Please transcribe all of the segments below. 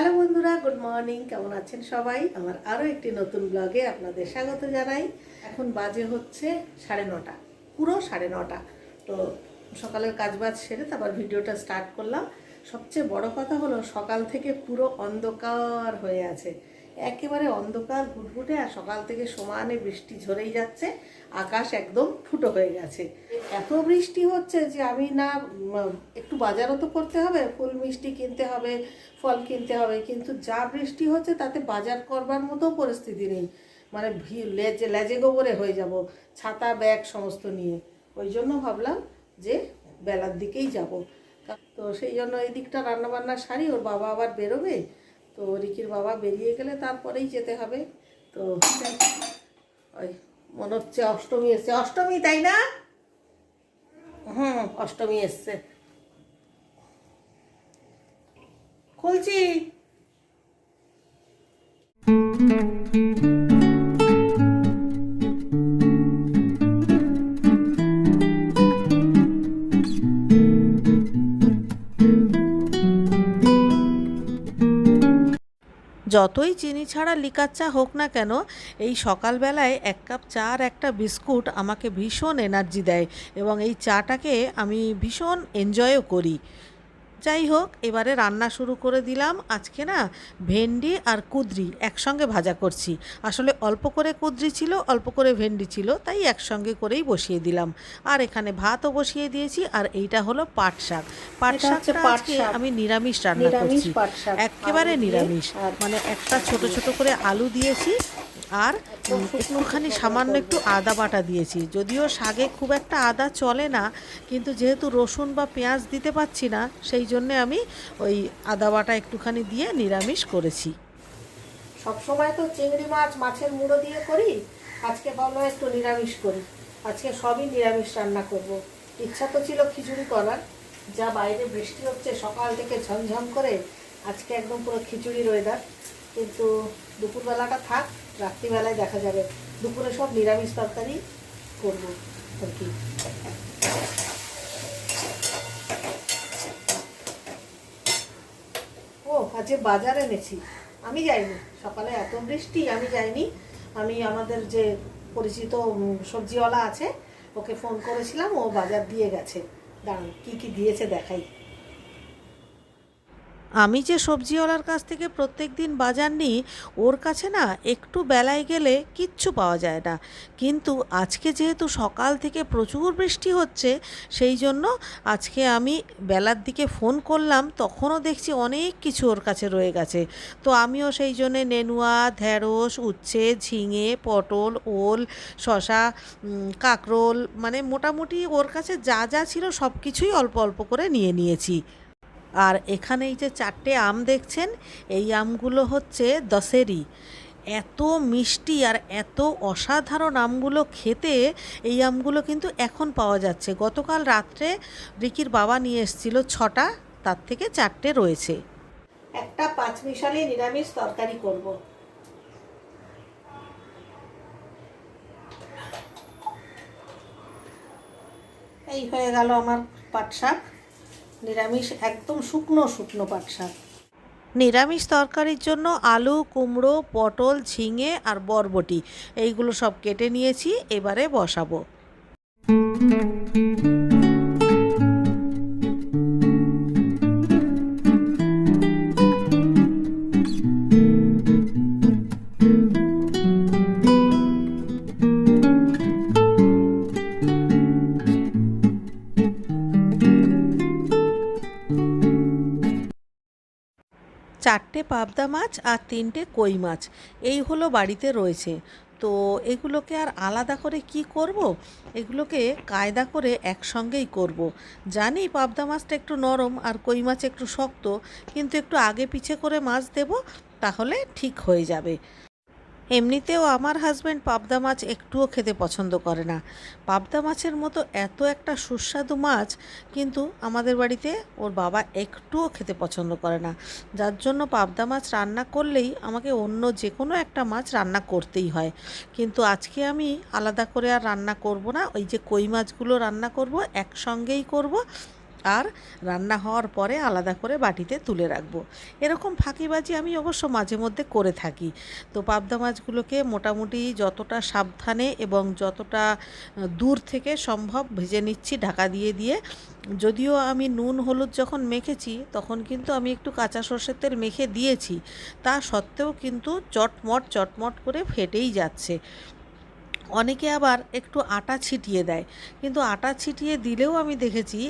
Hello বন্ধুরা, good morning. কেমন আছেন সবাই? আমার আরও একটি নতুন ব্লগে আপনাদের স্বাগত জানাই। এখন বাজে হচ্ছে সাড়ে নটা, পুরো সাড়ে নটা। তো সকালের কাজবাজ সেরে তারপর ভিডিওটা স্টার্ট করলাম। সবচেয়ে বড় কথা হলো সকাল থেকে পুরো অন্ধকার হয়ে আছে। একেবারে অন্ধকার, ঘুটঘুটে, আর সকাল থেকে সমানে বৃষ্টি ঝরেই যাচ্ছে। আকাশ একদম ফুটো হয়ে গেছে। এত বৃষ্টি হচ্ছে যে আমি না একটু বাজারও তো করতে হবে, ফুল মিষ্টি কিনতে হবে, ফল কিনতে হবে, কিন্তু যা বৃষ্টি হচ্ছে তাতে বাজার করবার মতো পরিস্থিতি নেই। মানে ভিড় লেজে লেজে গোবরে হয়ে যাব, ছাতা, ব্যাগ সমস্ত নিয়ে। ওই জন্য ভাবলাম যে বেলার দিকেই যাব। তো সেই জন্য এই দিকটা রান্নাবান্না সারি, ওর বাবা আবার বেরোবে। তো রিকির বাবা বেরিয়ে গেলে তারপরেই যেতে হবে। তো ওই মনে হচ্ছে অষ্টমী এসছে। অষ্টমী, তাই না? হুম, অষ্টমী এসছে। খুলছি। যতই চিনি ছাড়া লিকার চা হোক না কেন, এই সকালবেলায় এক কাপ চা আর একটা বিস্কুট আমাকে ভীষণ এনার্জি দেয় এবং এই চাটাকে আমি ভীষণ এনজয়ও করি। যাই হোক এবারে রান্না শুরু করে দিলাম। আজকে না ভেন্ডি আর কুদ্রি একসঙ্গে ভাজা করছি। আসলে অল্প করে কুদ্রি ছিল অল্প করে ভেন্ডি ছিল তাই একসঙ্গে করেই বসিয়ে দিলাম। আর এখানে ভাতও বসিয়ে দিয়েছি আর এইটা হলো পাট শাক। পাট শাকটা আজকে শাক। আমি নিরামিষ রান্না করছি। একেবারে নিরামিষ। মানে একটা ছোট ছোট করে আলু দিয়েছি আর একটুখানি সামান্য একটু আদা বাটা দিয়েছি। যদিও শাগে খুব একটা আদা চলে না, কিন্তু যেহেতু রসুন বা পেঁয়াজ দিতে পারছি না, সেই জন্যে আমি ওই আদা বাটা একটুখানি দিয়ে নিরামিষ করেছি। সব সময় তো চিংড়ি মাছ, মাছের মুড়ো দিয়ে করি, আজকে ভাবলাম একটু নিরামিষ করি। আজকে সবই নিরামিষ রান্না করব। ইচ্ছা তো ছিল খিচুড়ি করার। যা বাইরে বৃষ্টি হচ্ছে, সকাল থেকে ঝমঝম করে, আজকে একদম পুরো খিচুড়ির ওয়েদার কিন্তু দুপুরবেলাটা থাক রাত্রিবেলায় দেখা যাবে। দুপুরে সব নিরামিষ তরকারি করব আর কি। ও, আজকে বাজার এনেছি। আমি যাইনি। সকালে এত বৃষ্টি, আমি যাইনি। আমি আমাদের যে পরিচিত সবজিওয়ালা আছে, ওকে ফোন করেছিলাম, ও বাজার দিয়ে গেছে। দাঁড়ান, কি কি দিয়েছে দেখাই। আমি যে সবজিওয়ালার কাছ থেকে প্রত্যেক দিন বাজার নিই, ওর কাছে না একটু বেলায় গেলে কিচ্ছু পাওয়া যায় না। কিন্তু আজকে যেহেতু সকাল থেকে প্রচুর বৃষ্টি হচ্ছে, সেই জন্য আজকে আমি বেলার দিকে ফোন করলাম, তখনও দেখছি অনেক কিছু ওর কাছে রয়ে গেছে। তো আমিও সেই জন্যে নেনুয়া, ঢ্যাঁড়স, উচ্ছে, ঝিঙে, পটল, ওল শশা কাঁকরোল মানে মোটামুটি ওর কাছে যা যা ছিল সব কিছুই অল্প অল্প করে নিয়ে নিয়েছি। আর এখানে এই যে চারটে আম দেখছেন, এই আমগুলো হচ্ছে দশেরি। এত মিষ্টি আর এত অসাধারণ আমগুলো খেতে, এই আমগুলো কিন্তু এখন পাওয়া যাচ্ছে। গতকাল রাত্রে রিকির বাবা নিয়ে এসেছিল ছটা, তার থেকে চারটে রয়েছে। একটা পাঁচমিশালি নিরামিষ তরকারি করব। এই হয়ে গেল আমার পাট শাক নিরামিষ, একদম শুকনো শুকনো পাট শাক। নিরামিষ তরকারির জন্য আলু, কুমড়ো, পটল, ঝিঙে আর বরবটি, এইগুলো সব কেটে নিয়েছি, এবারে বসাবো। চারটে পাবদা মাছ আর তিনটে কই মাছ। এই হলো বাড়িতে রয়েছে। তো এগুলোকে আর আলাদা করে কি করব? এগুলোকে কায়দা করে একসঙ্গেই করব। জানি পাবদা মাছটা একটু নরম আর কই মাছ একটু শক্ত, কিন্তু একটু আগে পিছে করে মাছ দেব, তাহলে ঠিক হয়ে যাবে। এমনিতেও আমার হাজব্যান্ড পাবদা মাছ একটুও খেতে পছন্দ করে না। পাবদা মাছের মতো এত একটা সুস্বাদু মাছ, কিন্তু আমাদের বাড়িতে ওর বাবা একটুও খেতে পছন্দ করে না। যার জন্য পাবদা মাছ রান্না করলেই আমাকে অন্য যে কোনো একটা মাছ রান্না করতেই হয়। কিন্তু আজকে আমি আলাদা করে আর রান্না করব না, ওই যে কই মাছগুলো রান্না করব, একসঙ্গেই করব আর রান্না হওয়ার পরে আলাদা করে বাটিতে তুলে রাখব। এরকম ফাঁকিবাজি আমি অবশ্য মাঝে মধ্যে করে থাকি। তো পাবদা মাছগুলোকে মোটামুটি যতটা সাবধানে এবং যতটা দূর থেকে সম্ভব ভেজে নিচ্ছি, ঢাকা দিয়ে দিয়ে। যদিও আমি নুন, হলুদ যখন মেখেছি, তখন কিন্তু আমি একটু কাঁচা সর্ষের তেল মেখে দিয়েছি। তা সত্ত্বেও কিন্তু চটমট চটমট করে ফেটেই যাচ্ছে। অনেকে আবার একটু আটা ছিটিয়ে দেয়। কিন্তু আটা ছিটিয়ে দিলেও আমি দেখেছি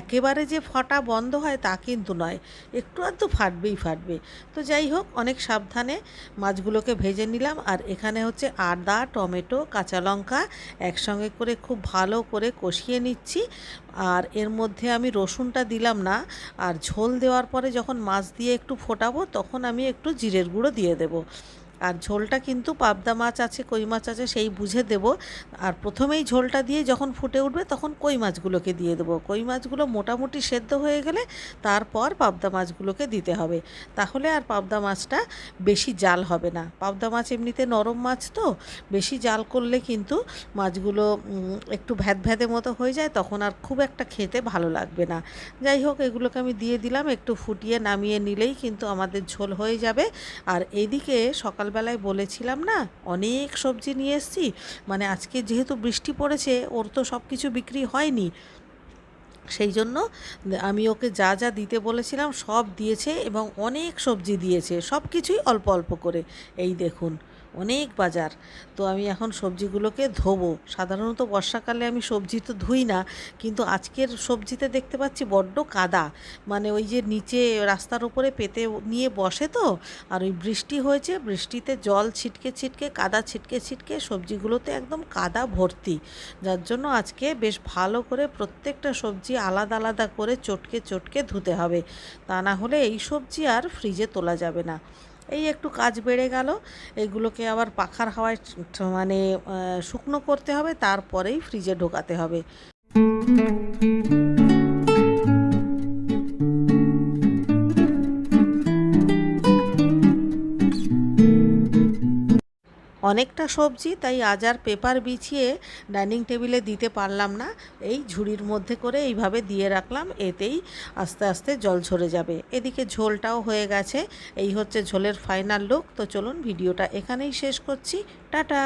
একেবারে যে ফাটা বন্ধ হয় তা কিন্তু নয়। একটু আধটু ফাটবেই ফাটবে। তো যাই হোক, অনেক সাবধানে মাছগুলোকে ভেজে নিলাম। আর এখানে হচ্ছে আদা, টমেটো, কাঁচা লঙ্কা একসঙ্গে করে খুব ভালো করে কষিয়ে নিচ্ছি। আর এর মধ্যে আমি রসুনটা দিলাম না। আর ঝোল দেওয়ার পরে যখন মাছ দিয়ে একটু ফোটাবো, তখন আমি একটু জিরের গুঁড়ো দিয়ে দেবো। আর ঝোলটা কিন্তু পাবদা মাছ আছে, কই মাছ আছে, সেই বুঝে দেব। আর প্রথমেই ঝোলটা দিয়ে যখন ফুটে উঠবে তখন কই মাছগুলোকে দিয়ে দেবো। কই মাছগুলো মোটামুটি সেদ্ধ হয়ে গেলে তারপর পাবদা মাছগুলোকে দিতে হবে। তাহলে আর পাবদা মাছটা বেশি জাল হবে না। পাবদা মাছ এমনিতে নরম মাছ তো, বেশি জাল করলে কিন্তু মাছগুলো একটু ভ্যাদ ভ্যাদে মতো হয়ে যায়, তখন আর খুব একটা খেতে ভালো লাগবে না। যাই হোক, এগুলোকে আমি দিয়ে দিলাম, একটু ফুটিয়ে নামিয়ে নিলেই কিন্তু আমাদের ঝোল হয়ে যাবে। আর এইদিকে সকালবেলায় বলেছিলাম না, অনেক সবজি নিয়ে এসেছি। মানে আজকে যেহেতু বৃষ্টি পড়েছে, ওর তো সব কিছু বিক্রি হয়নি। সেই জন্য আমি ওকে যা যা দিতে বলেছিলাম সব দিয়েছে এবং অনেক সবজি দিয়েছে সব কিছুই অল্প অল্প করে। এই দেখুন অনেক বাজার। তো আমি এখন সবজিগুলোকে ধোবো। সাধারণত বর্ষাকালে আমি সবজি তো ধুই না, কিন্তু আজকের সবজিতে দেখতে পাচ্ছি বড্ড কাদা। মানে ওই যে নিচে রাস্তার উপরে পেতে নিয়ে বসে তো, আর ওই বৃষ্টি হয়েছে, বৃষ্টিতে জল ছিটকে ছিটকে, কাদা ছিটকে ছিটকে সবজিগুলোতে একদম কাদা ভর্তি। যার জন্য আজকে বেশ ভালো করে প্রত্যেকটা সবজি আলাদা আলাদা করে চটকে চটকে ধুতে হবে। তা না হলে এই সবজি আর ফ্রিজে তোলা যাবে না। এই একটু কাজ বেড়ে গেল। এগুলোকে আবার পাখার হাওয়ায় মানে শুকনো করতে হবে, তারপরেই ফ্রিজে ঢোকাতে হবে। অনেকটা সবজি, তাই আজ আর পেপার বিছিয়ে ডাইনিং টেবিলে দিতে পারলাম না। এই ঝুড়ির মধ্যে করে এইভাবে দিয়ে রাখলাম, এতেই আস্তে আস্তে জল ঝরে যাবে। এদিকে ঝোলটাও হয়ে গেছে, এই হচ্ছে ঝোলের ফাইনাল লুক তো চলুন ভিডিওটা এখানেই শেষ করছি। টাটা!